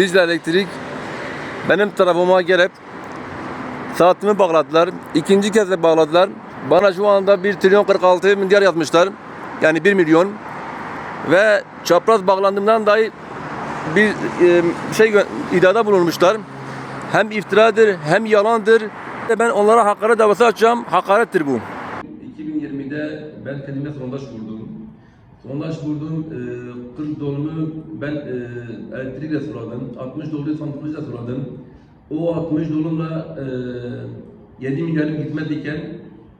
Dicle Elektrik benim tarafıma gelip saatimi bağladılar. İkinci kez de bağladılar. Bana şu anda 1 trilyon 46 milyar yazmışlar. Yani 1 milyon. Ve çapraz bağlandığımdan dahi bir e, şey iddiada bulunmuşlar. Hem iftiradır hem yalandır. Ben onlara hakaret davası açacağım. Hakarettir bu. 2020'de ben kendime sondaj kurdum. Sondaj kurdum. E, 40 dolumu ben e, elektrikle suladım. 60 doluyu santrifajla suladım. O 60 dolumla e, 7 milyarım gitmediyken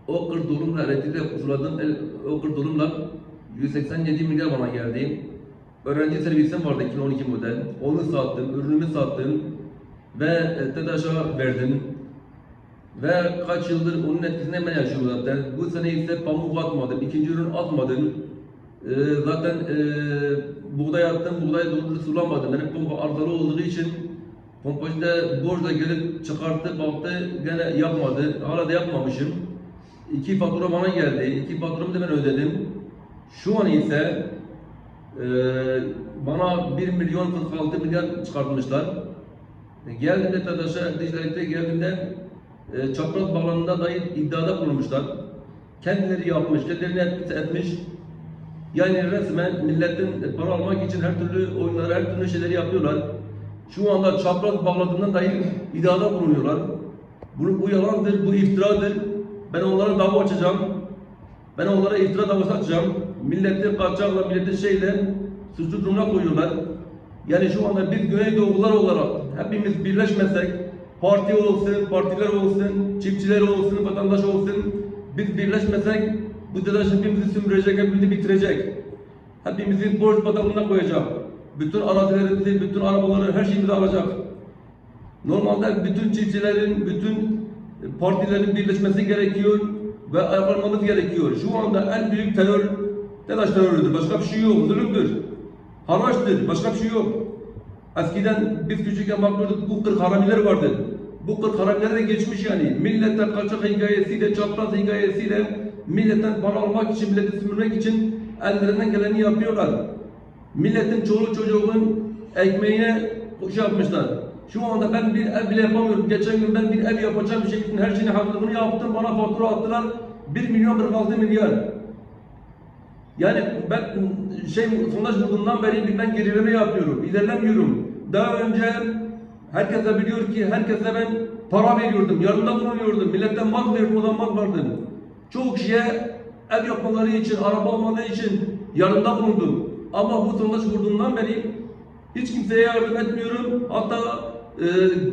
o 40 dolumla elektrikle suladım. El- O 40 dolumla 187 milyar bana geldi. Öğrenci servisim vardı 2012 model. Onu sattım, ürünümü sattım ve e, TEDAŞ'a verdim. Ve kaç yıldır onun etkisinde ben yaşıyorum zaten. Bu sene ise pamuk atmadım, ikinci ürün atmadım. Ee, zaten e, buğday attım, buğday doğru sulamadım. Benim pompa arızalı olduğu için pompacı da borçla gelip çıkarttı, baktı, gene yapmadı. Hala da yapmamışım. İki fatura bana geldi, iki faturamı da ben ödedim. Şu an ise e, bana 1 milyon 46 milyar çıkartmışlar. E, Geldiğimde TEDAŞ'a, Dijitalite geldiğimde e, çapraz bağlamında dair iddiada bulunmuşlar. Kendileri yapmış, kendileri et- etmiş. Yani resmen milletin para almak için her türlü oyunları, her türlü şeyleri yapıyorlar. Şu anda çapraz bağladığından dair iddiada bulunuyorlar. Bu, bu yalandır, bu iftiradır. Ben onlara dava açacağım. Ben onlara iftira davası açacağım. Milleti kaçakla, milleti şeyle suçlu durumuna koyuyorlar. Yani şu anda biz Güneydoğulular olarak hepimiz birleşmezsek, parti olsun, partiler olsun, çiftçiler olsun, vatandaş olsun, biz birleşmesek bu telaş hepimizi sömürecek, hepimizi bitirecek. Hepimizi borç batağına koyacak. Bütün arazilerimizi, bütün arabaları, her şeyimizi alacak. Normalde bütün çiftçilerin, bütün partilerin birleşmesi gerekiyor ve ayaklanmamız gerekiyor. Şu anda en büyük terör TEDAŞ terörüdür. Başka bir şey yok. Zulümdür. Haraçtır. Başka bir şey yok. Eskiden biz küçükken bakıyorduk bu 40 haramiler vardı. Bu 40 haramiler de geçmiş yani. Milletten kaçak hikayesiyle, çapraz hikayesiyle milletten para almak için, milleti sömürmek için ellerinden geleni yapıyorlar. Milletin çoluk çocuğun ekmeğine şey yapmışlar. Şu anda ben bir ev bile yapamıyorum. Geçen gün ben bir ev yapacağım bir şekilde her şeyini hazırlığını yaptım. Bana fatura attılar. 1 milyon 46 milyar. Yani ben şey sondaj grubundan beri bir ben gerileme yapıyorum. İlerlemiyorum. Daha önce herkes de biliyor ki herkese ben para veriyordum. Yarında bulunuyordum. Milletten mal verip o zaman vardım. Çoğu kişiye ev yapmaları için, araba almaları için yarında bulundum. Ama bu sondaj grubundan beri hiç kimseye yardım etmiyorum. Hatta e,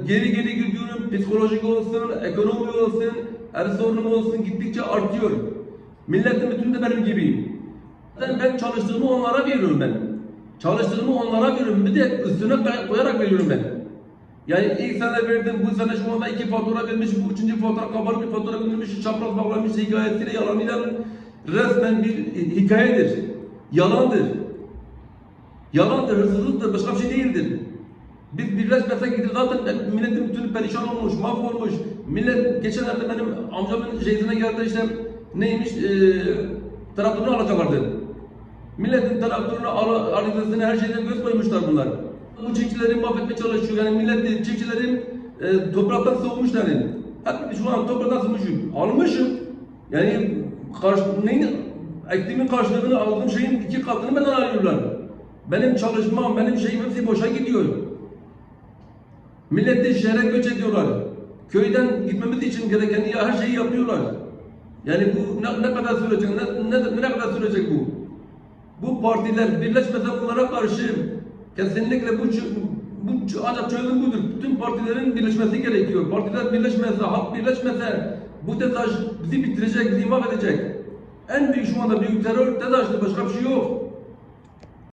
geri geri gidiyorum. Psikolojik olsun, ekonomi olsun, her sorunum olsun gittikçe artıyor. Milletin bütün de benim gibi. Ben, ben çalıştığımı onlara veriyorum ben. Çalıştığımı onlara veriyorum. Bir de üstüne koy- koyarak veriyorum ben. Yani ilk sene verdim, bu sene şu anda iki fatura vermiş, bu üçüncü fatura kabarık bir fatura vermiş, çapraz bağlamış hikayesiyle yalanıyla resmen bir hikayedir. Yalandır. Yalandır, hırsızlıktır, başka bir şey değildir. Biz birleşmesek gidiyor zaten milletin bütünü perişan olmuş, mahvolmuş. Millet geçenlerde benim amcamın şeysine geldi işte neymiş e, traktörünü alacaklardı. Milletin traktörünü, al- her şeyden göz koymuşlar bunlar. Bu çiftçileri mahvetmeye çalışıyor. Yani millet çiftçilerin e, topraktan soğumuş yani. Hep şu an topraktan soğumuşum. Almışım. Yani karşı, neyin, ektiğimin karşılığını aldığım şeyin iki katını benden alıyorlar. Benim çalışmam, benim şeyim hepsi boşa gidiyor. Millet de şehre göç ediyorlar. Köyden gitmemiz için gereken ya her şeyi yapıyorlar. Yani bu ne, ne kadar sürecek, ne, ne, ne kadar sürecek bu? Bu partiler birleşmese bunlara karşı kesinlikle bu, bu ancak çözüm budur. Bütün partilerin birleşmesi gerekiyor. Partiler birleşmezse, halk birleşmezse bu TEDAŞ bizi bitirecek, bizi mahvedecek. En büyük şu anda büyük terör TEDAŞ'tır, başka bir şey yok.